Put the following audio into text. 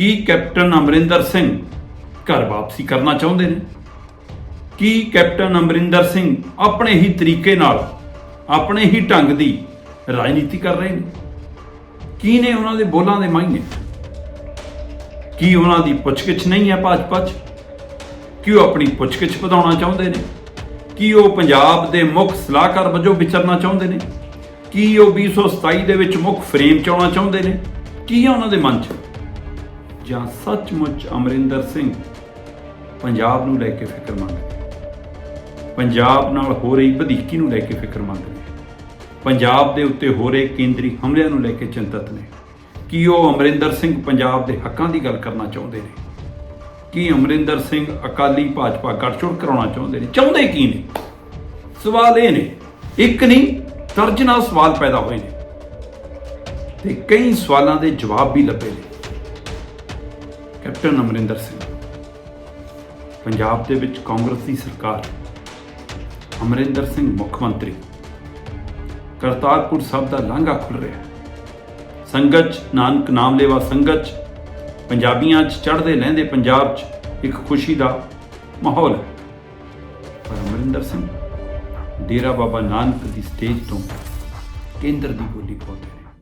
ਕੀ captain Amarinder Singh ਘਰ ਵਾਪਸੀ ਕਰਨਾ ਚਾਹੁੰਦੇ ਨੇ? ਕੀ ਕੈਪਟਨ ਅਮਰਿੰਦਰ ਸਿੰਘ ਆਪਣੇ ਹੀ ਤਰੀਕੇ ਨਾਲ, ਆਪਣੇ ਹੀ ਢੰਗ ਦੀ ਰਾਜਨੀਤੀ ਕਰ ਰਹੇ ਨੇ? ਕੀ ਨੇ ਉਹਨਾਂ ਦੇ ਬੋਲਾਂ ਦੇ ਮਾਇਨੇ? ਕੀ ਉਹਨਾਂ ਦੀ ਪੁੱਛਗਿੱਛ ਨਹੀਂ ਹੈ ਭਾਜਪਾ 'ਚ? ਕੀ ਉਹ ਆਪਣੀ ਪੁੱਛਗਿੱਛ ਵਧਾਉਣਾ ਚਾਹੁੰਦੇ ਨੇ? ਕੀ ਉਹ ਪੰਜਾਬ ਦੇ ਮੁੱਖ ਸਲਾਹਕਾਰ ਵਜੋਂ ਵਿਚਰਨਾ ਚਾਹੁੰਦੇ ਨੇ? ਕੀ ਉਹ 2027 ਦੇ ਵਿੱਚ ਮੁੱਖ ਫਰੇਮ 'ਚ ਆਉਣਾ ਚਾਹੁੰਦੇ ਨੇ? ਕੀ ਹੈ ਉਹਨਾਂ ਦੇ ਮਨ 'ਚ? ਜਾਂ ਸੱਚਮੁੱਚ ਅਮਰਿੰਦਰ ਸਿੰਘ ਪੰਜਾਬ ਨੂੰ ਲੈ ਕੇ ਫਿਕਰਮੰਦ ਨੇ। ਪੰਜਾਬ ਨਾਲ ਹੋ ਰਹੀ ਵਧੀਕੀ ਨੂੰ ਲੈ ਕੇ ਫਿਕਰਮੰਦ ਨੇ। ਪੰਜਾਬ ਦੇ ਉੱਤੇ ਹੋ ਰਹੇ ਕੇਂਦਰੀ ਹਮਲਿਆਂ ਨੂੰ ਲੈ ਕੇ ਚਿੰਤਤ ਨੇ। ਕੀ ਉਹ ਅਮਰਿੰਦਰ ਸਿੰਘ ਪੰਜਾਬ ਦੇ ਹੱਕਾਂ ਦੀ ਗੱਲ ਕਰਨਾ ਚਾਹੁੰਦੇ ਨੇ? ਕੀ ਅਮਰਿੰਦਰ ਸਿੰਘ ਅਕਾਲੀ ਭਾਜਪਾ ਗੱਠਜੋੜ ਕਰਾਉਣਾ ਚਾਹੁੰਦੇ ਨੇ? ਚਾਹੁੰਦੇ ਕੀ ਨੇ? ਸਵਾਲ ਇਹ ਨੇ, ਇੱਕ ਨਹੀਂ ਦਰਜਨਾਂ ਸਵਾਲ ਪੈਦਾ ਹੋਏ ਨੇ। ਤੇ ਕਈ ਸਵਾਲਾਂ ਦੇ ਜਵਾਬ ਵੀ ਲੱਭੇ ਨੇ। ਕੈਪਟਨ ਅਮਰਿੰਦਰ ਸਿੰਘ, ਪੰਜਾਬ ਦੇ ਵਿੱਚ ਕਾਂਗਰਸ ਦੀ ਸਰਕਾਰ, ਅਮਰਿੰਦਰ ਸਿੰਘ ਮੁੱਖ ਮੰਤਰੀ, ਕਰਤਾਰਪੁਰ ਸਾਹਿਬ ਦਾ ਲਾਂਘਾ ਖੁੱਲ ਰਿਹਾ ਸੰਗਤ 'ਚ, ਨਾਨਕ ਨਾਮ ਲੈਵਾ ਸੰਗਤ 'ਚ, ਪੰਜਾਬੀਆਂ 'ਚ ਚੜ੍ਹਦੇ ਲਹਿੰਦੇ ਪੰਜਾਬ 'ਚ ਇੱਕ ਖੁਸ਼ੀ ਦਾ ਮਾਹੌਲ ਹੈ। ਪਰ ਅਮਰਿੰਦਰ ਸਿੰਘ, ਡੇਰਾ ਬਾਬਾ ਨਾਨਕ ਦੀ ਸਟੇਜ ਤੋਂ ਕੇਂਦਰ ਦੀ ਬੋਲੀ ਬੋਲਦੇ ਨੇ